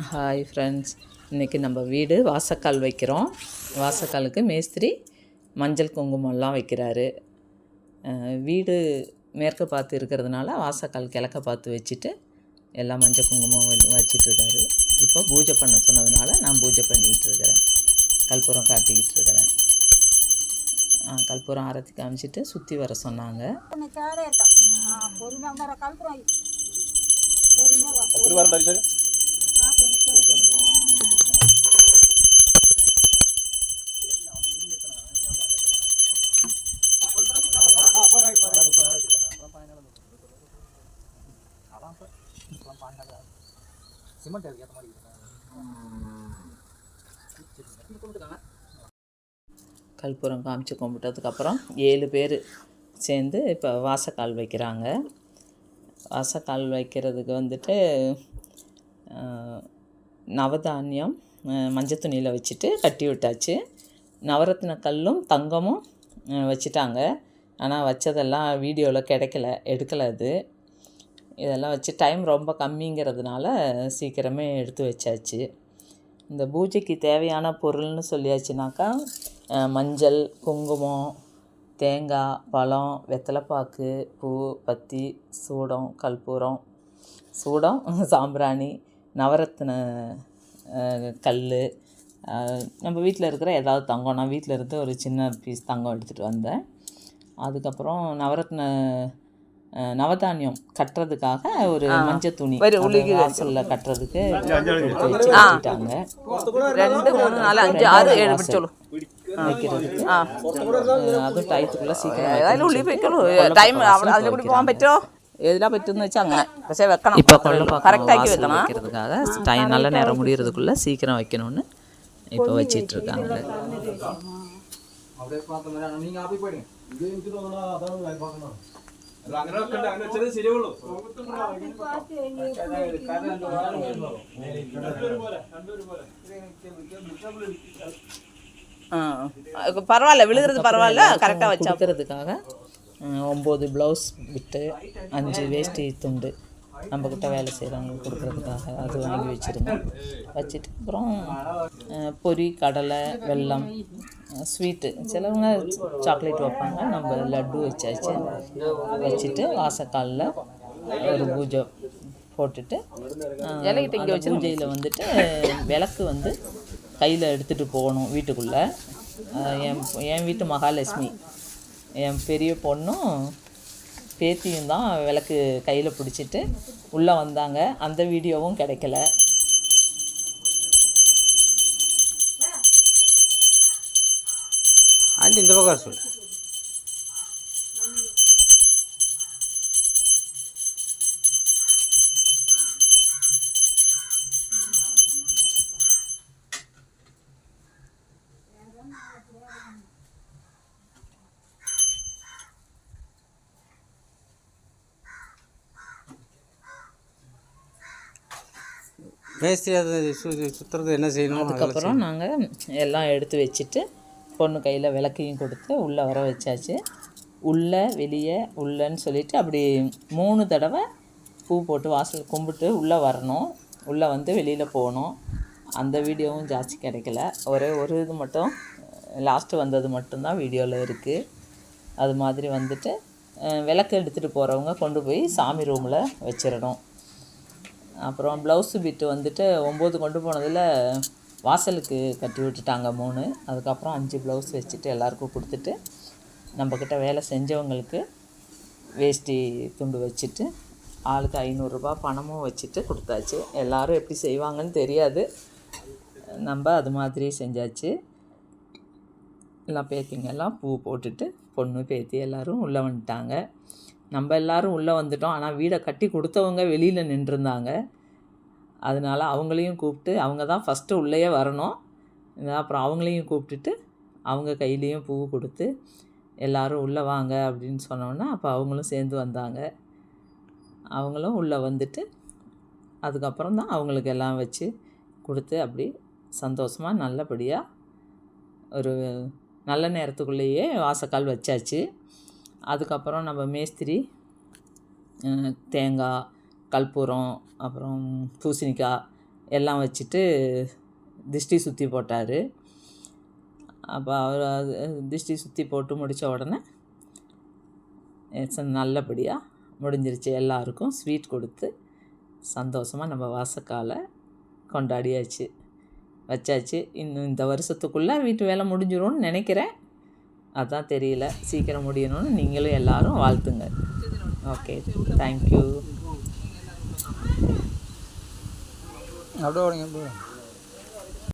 Hi friends இன்றைக்கி நம்ம வீடு வாசக்கால் வைக்கிறோம். வாசக்காலுக்கு மேஸ்திரி மஞ்சள் குங்குமம்லாம் வைக்கிறாரு. வீடு மேற்க பார்த்து இருக்கிறதுனால வாசக்கால் கிழக்க பார்த்து வச்சுட்டு எல்லாம் மஞ்சள் குங்குமம் வ- வச்சிட்டு இருக்காரு. இப்போ பூஜை பண்ண சொன்னதுனால நான் பூஜை பண்ணிகிட்டு இருக்கிறேன். கற்பூரம் காட்டிக்கிட்டு இருக்கிறேன். கற்பூரம் ஆரத்தி காமிச்சிட்டு சுற்றி வர சொன்னாங்க. பொறுமையாக வர சிமெண்ட் அதுக்கு ஏற்ற மாதிரி கற்பூரம் காமிச்சு கும்பிட்டதுக்கப்புறம் ஏழு பேர் சேர்ந்து இப்போ வாசக்கால் வைக்கிறாங்க. வாசக்கால் வைக்கிறதுக்கு வந்துட்டு நவதானியம் மஞ்சள் துணியில் வச்சுட்டு கட்டி விட்டாச்சு. நவரத்ன கல்லும் தங்கமும் வச்சுட்டாங்க. ஆனால் வச்சதெல்லாம் வீடியோவில் கிடைக்கல எடுக்கலை அது. இதெல்லாம் வச்சு டைம் ரொம்ப கம்மிங்கிறதுனால சீக்கிரமே எடுத்து வச்சாச்சு. இந்த பூஜைக்கு தேவையான பொருள்னு சொல்லியாச்சுனாக்கா மஞ்சள் குங்குமம் தேங்காய் பழம் வெத்தலைப்பாக்கு பூ பத்தி சூடம் கற்பூரம் சூடம் சாம்பிராணி நவரத்ன கல் நம்ம வீட்டில் இருக்கிற ஏதாவது தங்கம். நான் வீட்டில் இருந்து ஒரு சின்ன பீஸ் தங்கம் எடுத்துகிட்டு வந்தேன். அதுக்கப்புறம் நவரத்ன நவதானியம் கட்டுறதுக்காக ஒரு மஞ்ச துணி வாசல்ல கட்டுறதுக்கு வச்சுட்டாங்க. ரெண்டு மூணு நாலு அஞ்சு ஆறு ஏழு பிடிச்சோளும் வைக்கிறதுக்கு. അതും ടൈത്തുള്ള സീക്രം ഉള്ളി വെക്കുള്ളൂ ടൈം അതിൽ കൂടി പോകാൻ പറ്റുമോ எதெல்லாம் பറ്റുம்னு வச்சு அங்கே പക്ഷേ வைக்கணும். இப்போ கொள்ள கரெக்டாகி வைக்கிறதுக்காக டைம் நல்ல நேரம் முடிகிறதுக்குள்ளே சீக்கிரம் வைக்கணும்னு இப்போ வச்சிட்டு இருக்காங்க. நீங்கள் அப்படி போயிடுங்க. இது எனக்கு தோணுன்னா அதான் பார்க்கணும். பரவாயில்ல விழுகிறது பரவாயில்ல கரெக்டாக வச்சா கொடுக்கறதுக்காக அஹ், ஒம்பது ப்ளவுஸ் விட்டு அஞ்சு வேஷ்டி துண்டு நம்மக்கிட்ட வேலை செய்கிறவங்களுக்கு கொடுக்கறதுக்காக அது வாங்கி வச்சுருந்தோம் வச்சுட்டு அப்புறம் பொரி கடலை வெல்லம் ஸ்வீட்டு. சிலவங்க சாக்லேட் வைப்பாங்க. நம்ம லட்டு வச்சாச்சு. வச்சுட்டு வாசக்காலில் ஒரு பூஜை போட்டுட்டு இலைகிட்ட இங்கே அந்த பூஜையில் வந்துட்டு விளக்கு வந்து கையில் எடுத்துகிட்டு போகணும் வீட்டுக்குள்ளே. என் என் வீட்டு மகாலட்சுமி. என் பெரிய பொண்ணும் பேத்தியும் தான் விளக்கு கையில் பிடிச்சிட்டு உள்ளே வந்தாங்க. அந்த வீடியோவும் கிடைக்கல. ஆண்டி இந்த பக்கம் சொல்லு. மேஸ்திரி அது சு சுற்றுறது என்ன செய்யணும் அதுக்கப்புறம் நாங்கள் எல்லாம் எடுத்து வச்சுட்டு பொண்ணு கையில் விளக்கையும் கொடுத்து உள்ளே வர வச்சாச்சு. உள்ளே வெளியே உள்ளன்னு சொல்லிட்டு அப்படி மூணு தடவை பூ போட்டு வாசல் கும்பிட்டு உள்ளே வரணும். உள்ளே வந்து வெளியில் போகணும். அந்த வீடியோவும் ஜாஸ்தி கிடைக்கல. ஒரே ஒரு இது மட்டும் லாஸ்ட்டு வந்தது மட்டும்தான் வீடியோவில் இருக்குது அது மாதிரி வந்துட்டு விளக்கு எடுத்துகிட்டு போகிறவங்க கொண்டு போய் சாமி ரூமில் வச்சிடணும். அப்புறம் ப்ளவுஸு பிட்டு வந்துட்டு ஒம்பது கொண்டு போனதில் வாசலுக்கு கட்டி விட்டுட்டாங்க மூணு. அதுக்கப்புறம் அஞ்சு ப்ளவுஸ் வச்சுட்டு எல்லாருக்கும் கொடுத்துட்டு நம்மக்கிட்ட வேலை செஞ்சவங்களுக்கு வேஷ்டி துண்டு வச்சுட்டு ஆளுக்கு ஐநூறுரூபா பணமும் வச்சுட்டு கொடுத்தாச்சு. எல்லோரும் எப்படி செய்வாங்கன்னு தெரியாது. நம்ம அது மாதிரி செஞ்சாச்சு. எல்லாம் பேத்திங்கெல்லாம் பூ போட்டுட்டு பொண்ணு பேத்தி எல்லோரும் உள்ளே வந்துட்டாங்க. நம்ம எல்லாரும் உள்ளே வந்துட்டோம். ஆனால் வீடை கட்டி கொடுத்தவங்க வெளியில் நின்றுருந்தாங்க. அதனால அவங்களையும் கூப்பிட்டு அவங்க தான் ஃபஸ்ட்டு உள்ளேயே வரணும். அப்புறம் அவங்களையும் கூப்பிட்டுட்டு அவங்க கையிலையும் பூ கொடுத்து எல்லோரும் உள்ளே வாங்க அப்படின்னு சொன்னோன்னே அப்போ அவங்களும் சேர்ந்து வந்தாங்க. அவங்களும் உள்ளே வந்துட்டு அதுக்கப்புறம் தான் அவங்களுக்கு எல்லாம் வச்சு கொடுத்து அப்படி சந்தோஷமாக நல்லபடியாக ஒரு நல்ல நேரத்துக்குள்ளேயே வாசக்கால் வச்சாச்சு. அதுக்கப்புறம் நம்ம மேஸ்திரி தேங்காய் கற்பூரம் அப்புறம் பூசணிக்காய் எல்லாம் வச்சுட்டு திஷ்டி சுற்றி போட்டார். அப்போ அவர் அது திஷ்டி சுற்றி போட்டு முடித்த உடனே நல்லபடியாக முடிஞ்சிருச்சு எல்லாருக்கும் ஸ்வீட் கொடுத்து சந்தோஷமாக நம்ம வாசக்கால கொண்டாடியாச்சு. வச்சாச்சு. இன்னும் இந்த வருஷத்துக்குள்ளே வீட்டு வேலை முடிஞ்சிரும்னு நினைக்கிறேன். அதான் தெரியல. சீக்கிரம் முடியணும்னு நீங்களும் எல்லாரும் வாழ்த்துங்க. ஓகே தேங்க்யூ அப்படியே ஓடுங்க அப்படியே ஓடுங்க